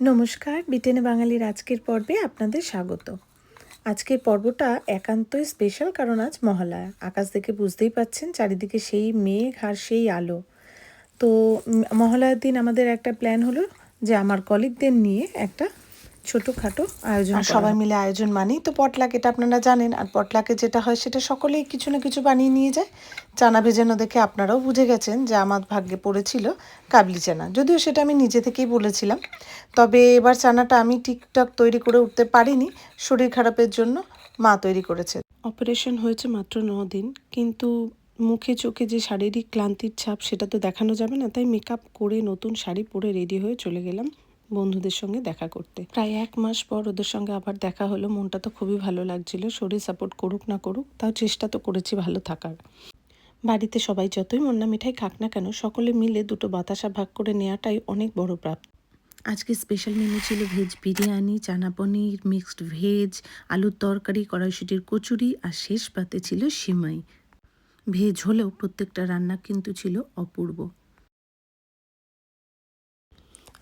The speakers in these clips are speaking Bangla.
নমস্কার, বিটেনে বাঙালির আজকের পর্বে আপনাদের স্বাগত। আজকের পর্বটা একান্তই স্পেশাল কারণ আজ মহালয়া। আকাশ দেখে বুঝতেই পাচ্ছেন চারিদিকে সেই মেঘ আর সেই আলো। তো মহালয়ার দিন আমাদের একটা প্ল্যান হলো যে আমার কলিগদের নিয়ে একটা ছোটোখাটো আয়োজন সবাই মিলে আয়োজন মানেই তো পটলাক এটা আপনারা জানেন। আর পটলাকে যেটা হয় সেটা সকলেই কিছু না কিছু বানিয়ে নিয়ে যায়। চানা ভেজানো দেখে আপনারাও বুঝে গেছেন যে আমার ভাগ্যে পড়েছিল কাবলি চানা। যদিও সেটা আমি নিজে থেকেই বলেছিলাম। তবে এবার চানাটা আমি ঠিকঠাক তৈরি করে উঠতে পারিনি। শরীর খারাপের জন্য মা তৈরি করেছে। অপারেশন হয়েছে মাত্র ন দিন কিন্তু মুখে চোখে যে শারীরিক ক্লান্তির ছাপ সেটা তো দেখানো যাবে না। তাই মেকআপ করে নতুন শাড়ি পরে রেডি হয়ে চলে গেলাম। বন্ধুদের সঙ্গে দেখা করতে। প্রায় এক মাস পর ওদের সঙ্গে আবার দেখা হলো। মনটা তো খুবই ভালো লাগছিল। শরীর সাপোর্ট করুক না করুক, তাও চেষ্টা তো করেছি ভালো থাকার। বাড়িতে সবাই যতই মন্না মিঠাই খাক না কেন, সকলে মিলে দুটো বাতাসা ভাগ করে নেওয়াটাই অনেক বড় প্রাপ্তি। আজকে স্পেশাল মেনু ছিল veg biryani, chana paneer mixed veg আলুর তরকারি, কড়াইশুটির কচুরি আর শেষ পাতে ছিল সিমাই। ভেজ হলেও প্রত্যেকটা রান্না কিন্তু ছিল অপূর্ব।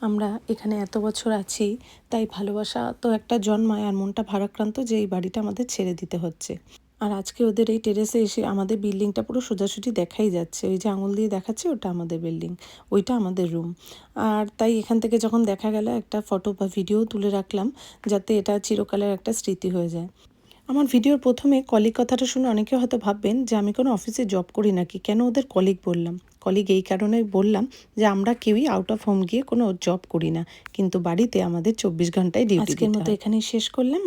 আমরা এখানে এত বছর আছি, তাই ভালোবাসা তো একটা জন্মায় আর মনটা ভারাক্রান্ত যে এই বাড়িটা আমাদের ছেড়ে দিতে হচ্ছে। আর আজকে ওদের এই টেরেসে এসে আমাদের বিল্ডিংটা পুরো সোজাসুজি দেখাই যাচ্ছে। ওই যে আঙুল দিয়ে দেখাচ্ছে, ওটা আমাদের বিল্ডিং, ওইটা আমাদের রুম। আর তাই এখান থেকে যখন দেখা গেল, একটা ফটো বা ভিডিও তুলে রাখলাম, যাতে এটা চিরকালের একটা স্মৃতি হয়ে যায়। আমার ভিডিওর প্রথমে কলিগ কথাটা শুনে অনেকে হয়তো ভাববেন যে আমি কোনো অফিসে জব করি নাকি? কেন ওদের কলিগ বললাম? কলিগ এই কারণে বললাম যে আমরা কেউই আউট অফ হোম গিয়ে কোনো জব করি না। কিন্তু বাড়িতে আমাদের চব্বিশ ঘন্টায় ডিউটি আজকের মতো এখানেই শেষ করলাম।